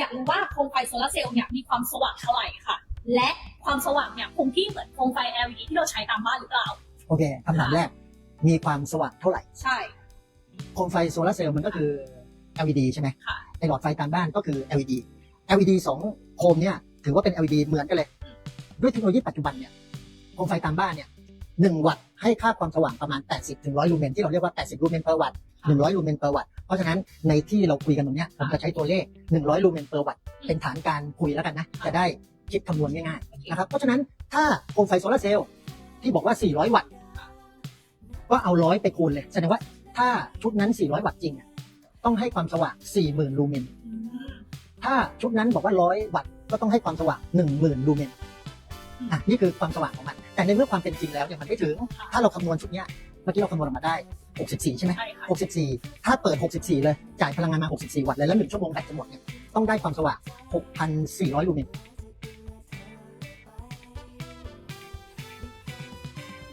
อยากรู้ว่าโคมไฟโซลาร์เซลล์เนี่ยมีความสว่างเท่าไหร่ค่ะ และความสว่างเนี่ยคงที่เหมือนโคมไฟ LED ที่เราใช้ตามบ้านหรือเปล่า โอเคคำถามแรก มีความสว่างเท่าไหร่ ใช่ โคมไฟโซลาร์เซลล์มันก็คือ LED ใช่ไหมค่ะไอหลอดไฟตามบ้านก็คือ LED LED สองโคมเนี่ยถือว่าเป็น LED เหมือนกันเลย ด้วยเทคโนโลยีปัจจุบันเนี่ยโคมไฟตามบ้านเนี่ยหนึ่งวัตต์ให้ค่าความสว่างประมาณ 80ถึง100 ลูเมนที่เราเรียกว่า 80 ลูเมน per วัตต์100 ลูเมน per วัตต์ เพราะฉะนั้นในที่เราคุยกันตรงเนี้ยผมจะใช้ตัวเลข 100 ลูเมน per วัตต์เป็นฐานการคุยแล้วกันนะ จะได้คิดคำนวณง่ายๆนะครับเพราะฉะนั้นถ้าโคมไฟโซลาร์เซลล์ที่บอกว่า 400 วัตต์ก็เอาร้อยไปคูณเลยแสดงว่าถ้าชุดนั้น 400 วัตต์จริงอะต้องให้ความสว่าง 40,000 ลูเมนอืมถ้าชุดนั้นบอกว่า 100 วัตต์ก็ต้องให้ความสว่าง 10,000 ลูเมนอืมอะนี่คือความสว่างของมัน แต่ในเมื่อความเป็นจริงแล้วเนี่ยมันไม่ถึง ถ้าเราคำนวณชุดเนี้ยเมื่อกี้เราคำนวณออกมาได้ 64 ใช่ไหมใช่ค่ะ 64 ถ้าเปิด 64 เลย จ่ายพลังงานมา 64 วัตต์เลยแล้ว 1 ชั่วโมงแบตจะหมดเนี่ย ต้องได้ความสว่าง 6,400 ลูเมน